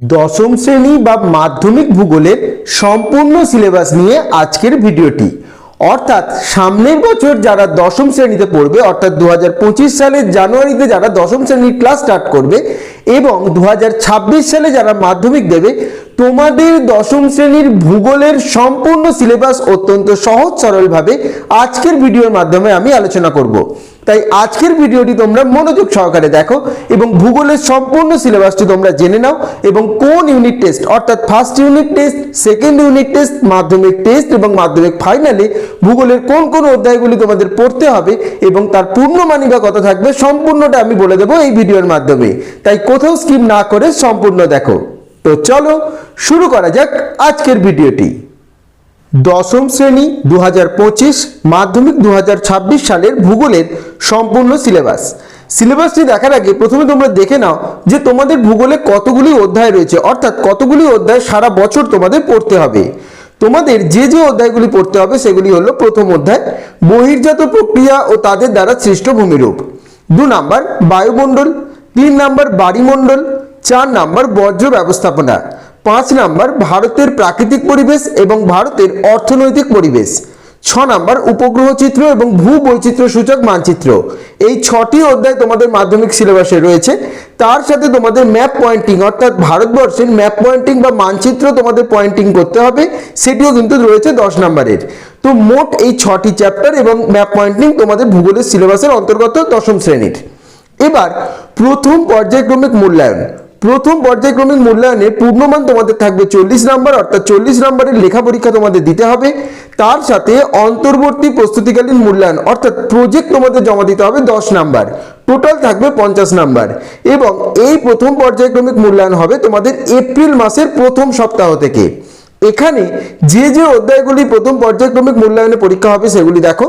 দশম শ্রেণি বা মাধ্যমিক ভূগোলের সম্পূর্ণ সিলেবাস নিয়ে আজকের ভিডিওটি। অর্থাৎ সামনের বছর যারা দশম শ্রেণীতে পড়বে, অর্থাৎ দু হাজার পঁচিশ সালের জানুয়ারিতে যারা দশম শ্রেণির ক্লাস স্টার্ট করবে এবং দু হাজার ছাব্বিশ সালে যারা মাধ্যমিক দেবে, তোমাদের দশম শ্রেণির ভূগোলের সম্পূর্ণ সিলেবাস অত্যন্ত সহজ সরলভাবে আজকের ভিডিওর মাধ্যমে আমি আলোচনা করব। তাই আজকের ভিডিওটি তোমরা মনোযোগ সহকারে দেখো এবং ভূগোলের সম্পূর্ণ সিলেবাসটি তোমরা জেনে নাও এবং কোন ইউনিট টেস্ট অর্থাৎ first unit test second unit test Madhyamik test এবং মাধ্যমিক ফাইনালে ভূগোলের কোন কোন অধ্যায়গুলি তোমাদের পড়তে হবে এবং তার পূর্ণমানী বা কত থাকবে সম্পূর্ণটা আমি বলে দেবো এই ভিডিওর মাধ্যমে। তাই কোথাও স্কিপ না করে সম্পূর্ণ দেখো। তো চলো শুরু করা যাক আজকের ভিডিওটি। দশম শ্রেণি দু হাজার পঁচিশ মাধ্যমিক দু হাজার ছাব্বিশ সালের ভূগোলের সম্পূর্ণ সিলেবাস। সিলেবাসটি দেখার আগে প্রথমে তোমরা দেখে নাও যে তোমাদের ভূগোলে কতগুলি অধ্যায় রয়েছে, অর্থাৎ কতগুলি অধ্যায় সারা বছর তোমাদের পড়তে হবে। তোমাদের যে যে অধ্যায়গুলি পড়তে হবে, সেগুলি হলো প্রথম অধ্যায়, বহির্জাত প্রক্রিয়া ও তাদের দ্বারা সৃষ্ট ভূমিরূপ। দু নাম্বার বায়ুমণ্ডল, তিন নাম্বার বাড়িমণ্ডল, চার নাম্বার বর্জ্য ব্যবস্থাপনা। পাঁচ নাম্বার, ভারতের প্রাকৃতিক পরিবেশ এবং ভারতের অর্থনৈতিক পরিবেশ। ছ নাম্বার, উপগ্রহ চিত্র এবং ভূ বৈচিত্র্য সূচক মানচিত্র। এই ছটি অধ্যায় তোমাদের মাধ্যমিক সিলেবাসে রয়েছে। তার সাথে তোমাদের ম্যাপ পয়েন্টিং, অর্থাৎ ভারতবর্ষের ম্যাপ পয়েন্টিং বা মানচিত্র তোমাদের পয়েন্টিং করতে হবে, সেটিও কিন্তু রয়েছে দশ নাম্বারের। তো মোট এই ছটি চ্যাপ্টার এবং ম্যাপ পয়েন্টিং তোমাদের ভূগোলের সিলেবাসের অন্তর্গত দশম শ্রেণির। এবার প্রথম পর্যায়ক্রমিক মূল্যায়ন। প্রথম পর্যায়ক্রমিক মূল্যায়নে পূর্ণমান তোমাদের থাকবে চল্লিশ নাম্বার, অর্থাৎ চল্লিশ নাম্বারের লেখা পরীক্ষা তোমাদের দিতে হবে। তার সাথে অন্তর্বর্তী প্রস্তুতিকালীন মূল্যায়ন, অর্থাৎ প্রজেক্ট তোমাদের জমা দিতে হবে দশ নাম্বার। টোটাল থাকবে পঞ্চাশ নাম্বার। এবং এই প্রথম পর্যায়ক্রমিক মূল্যায়ন হবে তোমাদের এপ্রিল মাসের প্রথম সপ্তাহ থেকে। এখানে যে যে অধ্যায়গুলি প্রথম পর্যায়ক্রমিক মূল্যায়নে পরীক্ষা হবে সেগুলি দেখো।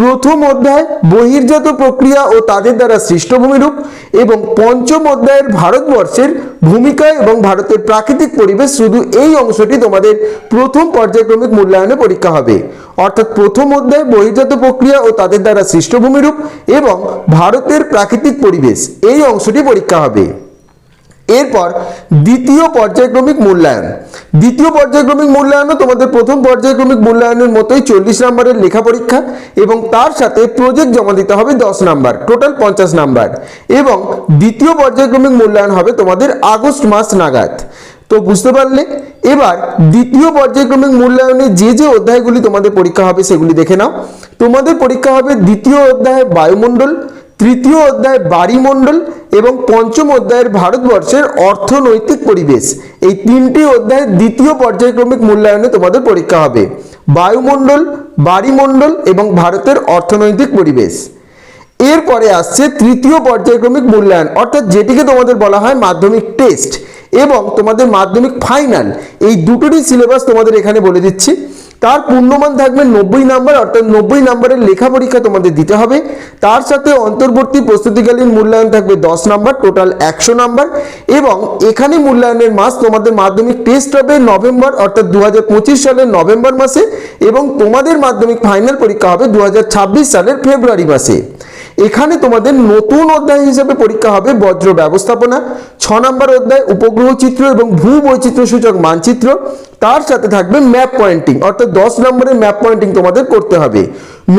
প্রথম অধ্যায় বহির্জাত প্রক্রিয়া ও তাদের দ্বারা সৃষ্ট ভূমিরূপ এবং পঞ্চম অধ্যায়ের ভারতবর্ষের ভূমিকা এবং ভারতের প্রাকৃতিক পরিবেশ শুধু এই অংশটি তোমাদের প্রথম পর্যায়ক্রমিক মূল্যায়নে পরীক্ষা হবে। অর্থাৎ প্রথম অধ্যায় বহির্জাত প্রক্রিয়া ও তাদের দ্বারা সৃষ্ট ভূমিরূপ এবং ভারতের প্রাকৃতিক পরিবেশ, এই অংশটি পরীক্ষা হবে। এরপর দ্বিতীয় পর্যায়ক্রমিক মূল্যায়ন। দ্বিতীয় পর্যায়ক্রমিক মূল্যায়নও তোমাদের প্রথম পর্যায়ক্রমিক মূল্যায়নের মতোই চল্লিশ নম্বরের লেখা পরীক্ষা এবং তার সাথে প্রজেক্ট জমা দিতে হবে দশ নাম্বার টোটাল পঞ্চাশ নাম্বার এবং দ্বিতীয় পর্যায়ক্রমিক মূল্যায়ন হবে তোমাদের আগস্ট মাস নাগাদ। তো বুঝতে পারলে? এবার দ্বিতীয় পর্যায়ক্রমিক মূল্যায়নে যে যে অধ্যায়গুলি তোমাদের পরীক্ষা হবে সেগুলি দেখে নাও। তোমাদের পরীক্ষা হবে দ্বিতীয় অধ্যায় বায়ুমণ্ডল তৃতীয় অধ্যায় বাড়িমণ্ডল এবং পঞ্চম অধ্যায়ের ভারতবর্ষের অর্থনৈতিক পরিবেশ। এই তিনটি অধ্যায় দ্বিতীয় পর্যায়ক্রমিক মূল্যায়নে তোমাদের পরীক্ষা হবে। বায়ুমণ্ডল বাড়িমণ্ডল এবং ভারতের অর্থনৈতিক পরিবেশ। এরপরে আসছে তৃতীয় পর্যায়ক্রমিক মূল্যায়ন, অর্থাৎ যেটিকে তোমাদের বলা হয় মাধ্যমিক টেস্ট এবং তোমাদের মাধ্যমিক ফাইনাল। এই দুটোরই সিলেবাস তোমাদের এখানে বলে দিচ্ছি। তার পূর্ণমান থাকবে নব্বই নাম্বার, অর্থাৎ নব্বই নাম্বারের লেখা পরীক্ষা তোমাদের দিতে হবে। তার সাথে অন্তর্বর্তী প্রস্তুতিকালীন মূল্যায়ন থাকবে দশ নাম্বার টোটাল একশো নাম্বার। এবং এখানে মূল্যায়নের মাস তোমাদের মাধ্যমিক টেস্ট হবে নভেম্বর, অর্থাৎ দু হাজার পঁচিশ সালের নভেম্বর মাসে। এবং তোমাদের মাধ্যমিক ফাইনাল পরীক্ষা হবে দু হাজার ছাব্বিশ সালের ফেব্রুয়ারি মাসে। এখানে তোমাদের নতুন অধ্যায় হিসেবে পরীক্ষা হবে বজ্র ব্যবস্থাপনা, ছ নম্বর অধ্যায় উপগ্রহ চিত্র এবং ভূ বৈচিত্র্য সূচক মানচিত্র। তার সাথে থাকবে ম্যাপ পয়েন্টিং, অর্থাৎ দশ নম্বরের ম্যাপ পয়েন্টিং তোমাদের করতে হবে।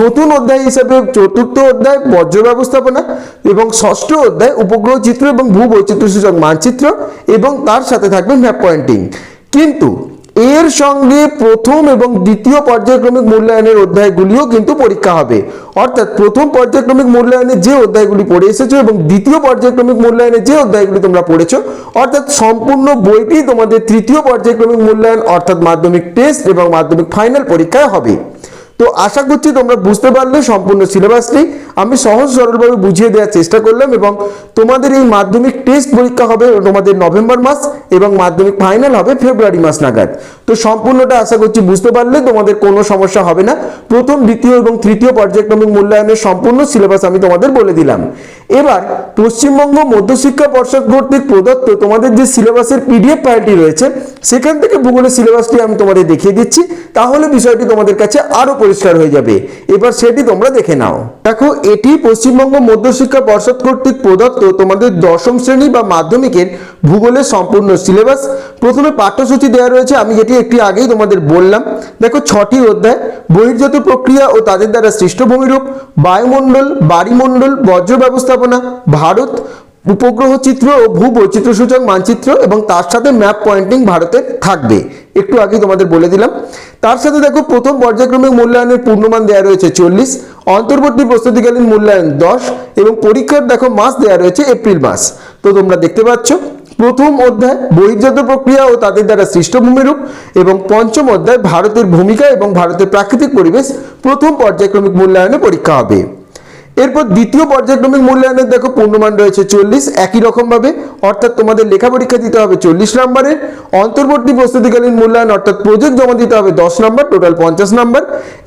নতুন অধ্যায় হিসেবে চতুর্থ অধ্যায় বজ্র ব্যবস্থাপনা এবং ষষ্ঠ অধ্যায় উপগ্রহ চিত্র এবং ভূ বৈচিত্র্য সূচক মানচিত্র এবং তার সাথে থাকবে ম্যাপ পয়েন্টিং। কিন্তু এর সঙ্গে প্রথম এবং দ্বিতীয় পর্যায়ক্রমিক মূল্যায়নের অধ্যায়গুলিও কিন্তু পরীক্ষা হবে। অর্থাৎ প্রথম পর্যায়ক্রমিক মূল্যায়নে যে অধ্যায়গুলি পড়ে এসেছ এবং দ্বিতীয় পর্যায়ক্রমিক মূল্যায়নে যে অধ্যায়গুলি তোমরা পড়েছো, অর্থাৎ সম্পূর্ণ বইটি তোমাদের তৃতীয় পর্যায়ক্রমিক মূল্যায়ন, অর্থাৎ মাধ্যমিক টেস্ট এবং মাধ্যমিক ফাইনাল পরীক্ষায় হবে। তো আশা করছি তোমরা বুঝতে পারলে সম্পূর্ণ সিলেবাসটি আমি সহজ সরলভাবে বুঝিয়ে দেওয়ার চেষ্টা করলাম এবং তোমাদের এই মাধ্যমিক টেস্ট পরীক্ষা হবে তোমাদের নভেম্বর মাস এবং মাধ্যমিক ফাইনাল হবে ফেব্রুয়ারি মাস নাগাদ। তো সম্পূর্ণটা আশা করছি বুঝতে পারলে, তোমাদের কোনো সমস্যা হবে না। প্রথম, দ্বিতীয় এবং তৃতীয় পর্যায়ক্রমিক মূল্যায়নের সম্পূর্ণ সিলেবাস আমি তোমাদের বলে দিলাম। এবার পশ্চিমবঙ্গ মধ্যশিক্ষা পর্ষদ কর্তৃক প্রদত্ত তোমাদের যে সিলেবাসের পিডিএফ ফাইলটি রয়েছে, সেখান থেকে ভূগোলের সিলেবাসটি আমি তোমাদের দেখিয়ে দিচ্ছি। তাহলে বিষয়টি তোমাদের কাছে আরও পরিষ্কার হয়ে যাবে। এবার সেটি তোমরা দেখে নাও। দেখো, এটি পশ্চিমবঙ্গ মধ্যশিক্ষা পর্ষদ কর্তৃক প্রদত্ত তোমাদের দশম শ্রেণি বা মাধ্যমিকের ভূগোলের সম্পূর্ণ সিলেবাস। প্রথমে পাঠ্যসূচি দেওয়া রয়েছে, আমি যেটি একটি আগেই তোমাদের বললাম। দেখো, ছটি অধ্যায়, বহির্জাত প্রক্রিয়া ও তাদের দ্বারা সৃষ্ট ভূমিরূপ, বায়ুমণ্ডল, বাড়িমণ্ডল বজ্র ব্যবস্থাপনা ভারত উপগ্রহ চিত্র ও ভূ বৈচিত্র্যসূচক মানচিত্র এবং তার সাথে ম্যাপ পয়েন্টিং ভারতের থাকবে। একটু আগে তোমাদের বলে দিলাম। তার সাথে দেখো, প্রথম পর্যায়ক্রমিক মূল্যায়নের পূর্ণমান দেওয়া রয়েছে চল্লিশ, অন্তর্বর্তী প্রস্তুতিকালীন মূল্যায়ন দশ এবং পরীক্ষার দেখো মাস দেওয়া রয়েছে এপ্রিল মাস। তো তোমরা দেখতে পাচ্ছ, প্রথম অধ্যায় বহির্জাত প্রক্রিয়া ও তাদের দ্বারা সৃষ্ট ভূমিরূপ এবং পঞ্চম অধ্যায় ভারতের ভূমিকা এবং ভারতের প্রাকৃতিক পরিবেশ প্রথম পর্যায়ক্রমিক মূল্যায়নে পরীক্ষা হবে। এরপর দ্বিতীয় পর্যায়ক্রমিক মূল্যায়নের দেখো পূর্ণমান রয়েছে চল্লিশ, একই রকম ভাবে অর্থাৎ তোমাদের লেখা পরীক্ষা দিতে হবে চল্লিশ নম্বরের অন্তর্বর্তী প্রস্তুতিকালীন মূল্যায়ন অর্থাৎ প্রজেক্ট জমা দিতে হবে দশ নম্বর, টোটাল পঞ্চাশ নম্বর।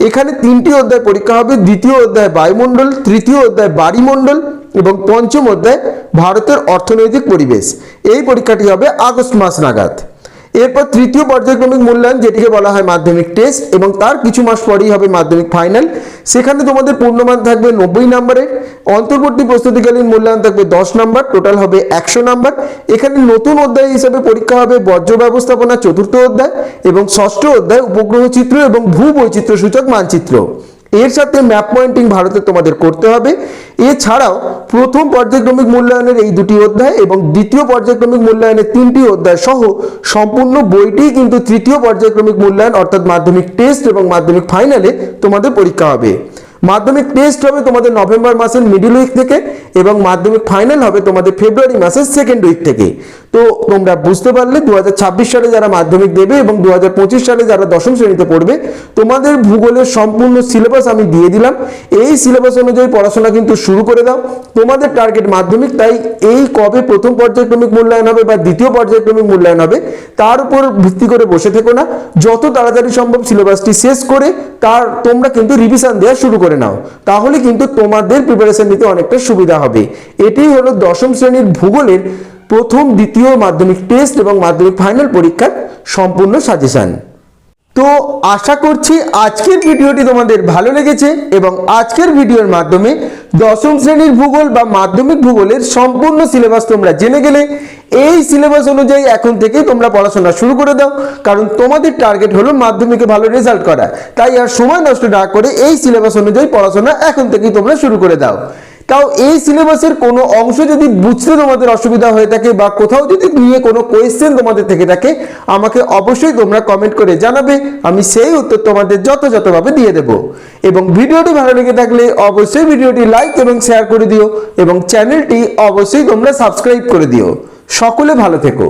এখানে তিনটি অধ্যায় পরীক্ষা হবে, দ্বিতীয় অধ্যায় বায়ুমণ্ডল, তৃতীয় অধ্যায় বাড়িমণ্ডল এবং পঞ্চম অধ্যায় ভারতের অর্থনৈতিক পরিবেশ। এই পরীক্ষাটি হবে আগস্ট মাস নাগাদ। এরপর তৃতীয় পর্যায়ক্রমিক মূল্যায়ন, যেটিকে বলা হয় মাধ্যমিক টেস্ট, এবং তার কিছু মাস পরেই হবে মাধ্যমিক ফাইনাল। সেখানে তোমাদের পূর্ণমান থাকবে নব্বই নম্বরের। অন্তর্বর্তী প্রস্তুতিকালীন মূল্যায়ন থাকবে দশ নম্বর, টোটাল হবে একশো নম্বর। এখানে নতুন অধ্যায় হিসেবে পরীক্ষা হবে বর্জ্য ব্যবস্থাপনা চতুর্থ অধ্যায়, এবং ষষ্ঠ অধ্যায় উপগ্রহ চিত্র এবং ভূ বৈচিত্র্য সূচক মানচিত্র। এর সাথে ম্যাপ পয়েন্টিং ভারতে তোমাদের করতে হবে। এছাড়াও প্রথম পর্যায়ক্রমিক মূল্যায়নের এই দুটি অধ্যায় এবং দ্বিতীয় পর্যায়ক্রমিক মূল্যায়নের তিনটি অধ্যায় সহ সম্পূর্ণ বইটি কিন্তু তৃতীয় পর্যায়ক্রমিক মূল্যায়ন অর্থাৎ মাধ্যমিক টেস্ট এবং মাধ্যমিক ফাইনালে তোমাদের পরীক্ষা হবে। মাধ্যমিক টেস্ট হবে তোমাদের নভেম্বর মাসের মিডিল উইক থেকে এবং মাধ্যমিক ফাইনাল হবে তোমাদের ফেব্রুয়ারি মাসের সেকেন্ড উইক থেকে। তো তোমরা বুঝতে পারলে দু হাজার ছাব্বিশ সালে যারা মাধ্যমিক দেবে এবং দু হাজার পঁচিশ সালে যারা দশম শ্রেণীতে পড়বে, তোমাদের ভূগোলের সম্পূর্ণ সিলেবাস আমি দিয়ে দিলাম। এই সিলেবাস অনুযায়ী পড়াশোনা কিন্তু শুরু করে দাও। তোমাদের টার্গেট মাধ্যমিক, তাই এই কবে প্রথম পর্যায়ক্রমিক মূল্যায়ন হবে বা দ্বিতীয় পর্যায়ক্রমিক মূল্যায়ন হবে, তার উপর ভিত্তি করে বসে থেকো না। যত তাড়াতাড়ি সম্ভব সিলেবাসটি শেষ করে, তার তোমরা কিন্তু রিভিশন দেওয়া শুরু করে নাও। তাহলে কিন্তু তোমাদের প্রিপারেশন নিতে অনেকটা সুবিধা হবে। এটাই হলো দশম শ্রেণির ভূগোলের প্রথম দ্বিতীয় মাধ্যমিক টেস্ট এবং মাধ্যমিক ফাইনাল পরীক্ষার সম্পূর্ণ সাজেশন তো আশা করছি আজকের ভিডিওটি তোমাদের ভালো লেগেছে এবং আজকের ভিডিওর মাধ্যমে দশম শ্রেণির ভূগোল বা মাধ্যমিক ভূগোলের সম্পূর্ণ সিলেবাস তোমরা জেনে গেলে। এই সিলেবাস অনুযায়ী এখন থেকেই তোমরা পড়াশোনা শুরু করে দাও, কারণ তোমাদের টার্গেট হলো মাধ্যমিকে ভালো রেজাল্ট করা। তাই আর সময় নষ্ট না করে এই সিলেবাস অনুযায়ী পড়াশোনা এখন থেকেই তোমরা শুরু করে দাও। তাও এই সিলেবাসের কোনো অংশ যদি বুঝতে তোমাদের অসুবিধা হয়ে থাকে বা কোথাও যদি নিয়ে কোনো কোয়েশ্চেন তোমাদের থেকে থাকে, আমাকে অবশ্যই তোমরা কমেন্ট করে জানাবে। আমি সেই উত্তর তোমাদের যথাযথভাবে দিয়ে দেব। এবং ভিডিওটি ভালো লেগে থাকলে অবশ্যই ভিডিওটি লাইক এবং শেয়ার করে দিও এবং চ্যানেলটি অবশ্যই তোমরা সাবস্ক্রাইব করে দিও। সকলে ভালো থেকো।